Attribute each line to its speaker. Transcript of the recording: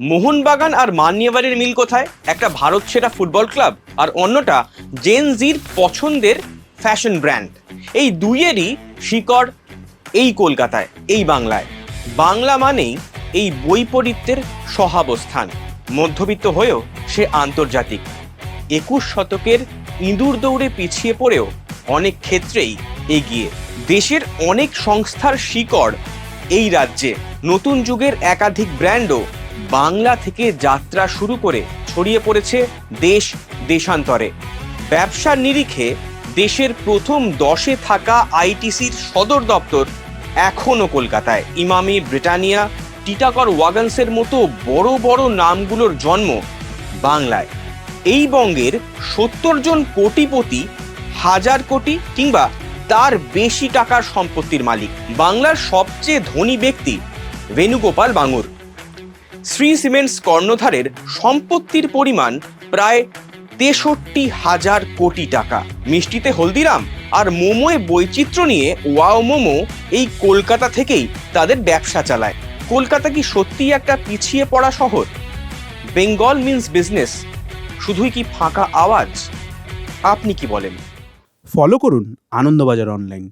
Speaker 1: মোহনবাগান আর মান্যবাড়ির মিল কোথায়? একটা ভারত সেরা ফুটবল ক্লাব আর অন্যটা জেন জির পছন্দের ফ্যাশন ব্র্যান্ড। এই দুইয়েরই শিকড় এই কলকাতায়, এই বাংলায়। বাংলা মানেই এই বৈপরীত্যের সহাবস্থান। মধ্যবিত্ত হয়েও সে আন্তর্জাতিক। একুশ শতকের ইঁদুর দৌড়ে পিছিয়ে পড়েও অনেক ক্ষেত্রেই এগিয়ে। দেশের অনেক সংস্থার শিকড় এই রাজ্যে। নতুন যুগের একাধিক ব্র্যান্ডও বাংলা থেকে যাত্রা শুরু করে ছড়িয়ে পড়েছে দেশ দেশান্তরে। ব্যবসার নিরিখে দেশের প্রথম দশে থাকা আইটিসির সদর দপ্তর এখনও কলকাতায়। ইমামি, ব্রিটানিয়া টিটাকর ওয়াগানসের মতো বড় বড় নামগুলোর জন্ম বাংলায়। এই বঙ্গের সত্তর জন কোটিপতি, হাজার কোটি কিংবা তার বেশি টাকার সম্পত্তির মালিক। বাংলার সবচেয়ে ধনী ব্যক্তি বেণুগোপাল বাঙুর। শ্রী সিমেন্টস কর্ণধারের সম্পত্তির পরিমাণ প্রায় তেষট্টি হাজার কোটি টাকা। মিষ্টিতে হলদিরাম আর মোমোয় বৈচিত্র্য নিয়ে ওয়াও মোমো এই কলকাতা থেকেই তাদের ব্যবসা চালায়। কলকাতা কি সত্যিই একটা পিছিয়ে পড়া শহর? Bengal means business. শুধুই কি ফাঁকা আওয়াজ? আপনি কি বলেন?
Speaker 2: ফলো করুন আনন্দবাজার অনলাইন।